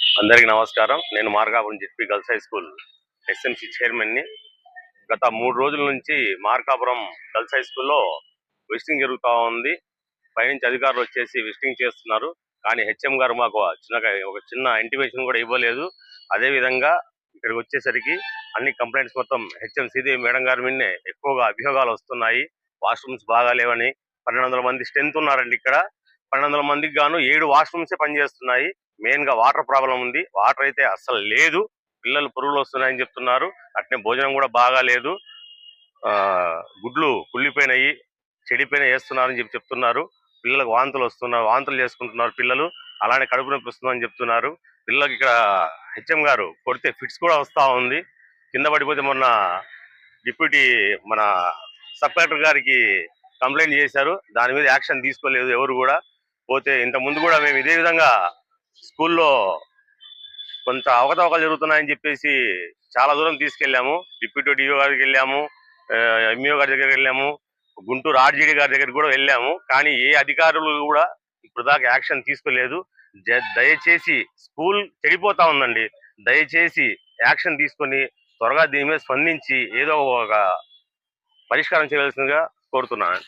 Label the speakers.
Speaker 1: అందరికీ నమస్కారం. నేను Markapuram ZP girls high school SMC చైర్మన్ని గత మూడు రోజుల నుంచి మార్కాపురం గర్ల్స్ హై స్కూల్లో విజిటింగ్ జరుగుతూ ఉంది. పైనుంచి అధికారులు వచ్చేసి విజిటింగ్ చేస్తున్నారు. కానీ హెచ్ఎం గారు మాకు చిన్న ఒక చిన్న ఇంటిమేషన్ కూడా ఇవ్వలేదు. అదే విధంగా ఇక్కడికి వచ్చేసరికి అన్ని కంప్లైంట్స్ మొత్తం హెచ్ఎం శ్రీదేవి మేడం గారి మీదనే ఎక్కువగా అభియోగాలు వస్తున్నాయి. వాష్రూమ్స్ బాగాలేవని పన్నెండు వందల మంది స్ట్రెంత్ ఉన్నారండి ఇక్కడ. పన్నెండు వందల మందికి గాను ఏడు వాష్రూమ్సే పనిచేస్తున్నాయి. మెయిన్గా వాటర్ ప్రాబ్లం ఉంది. వాటర్ అయితే అస్సలు లేదు. పిల్లలు పురుగులు వస్తున్నాయని చెప్తున్నారు. అట్నే భోజనం కూడా బాగా లేదు. ఆ, గుడ్లు కుళ్ళిపోయినాయి చెడిపోయిన వేస్తున్నారని చెప్పి చెప్తున్నారు. పిల్లలకు వాంతులు వస్తున్నారు వాంతులు చేసుకుంటున్నారు పిల్లలు. అలానే కడుపు నొప్పి వస్తుందని చెప్తున్నారు. పిల్లలకి ఇక్కడ హెచ్ఎం గారు కొడితే ఫిట్స్ కూడా వస్తా ఉంది. కింద పడిపోతే మొన్న డిప్యూటీ మన సబ్ కలెక్టర్ గారికి కంప్లైంట్ చేశారు. దాని మీద యాక్షన్ తీసుకోలేదు ఎవరు కూడా. పోతే ఇంత ముందు కూడా మేము ఇదే విధంగా స్కూల్లో కొంత అవకతవకలు జరుగుతున్నాయని చెప్పేసి చాలా దూరం తీసుకెళ్ళాము. డిప్యూటీ డిఓ గారికి వెళ్ళాము. ఎంఈఓ గారి దగ్గరికి వెళ్ళాము. గుంటూరు ఆర్జీడీ గారి దగ్గరికి కూడా వెళ్ళాము. కానీ ఏ అధికారులు కూడా ఇప్పుడు దాకా యాక్షన్ తీసుకోలేదు. దయచేసి స్కూల్ చెడిపోతా ఉందండి. దయచేసి యాక్షన్ తీసుకొని త్వరగా దీని మీద స్పందించి ఏదో ఒక పరిష్కారం చేయవలసిందిగా కోరుతున్నాను.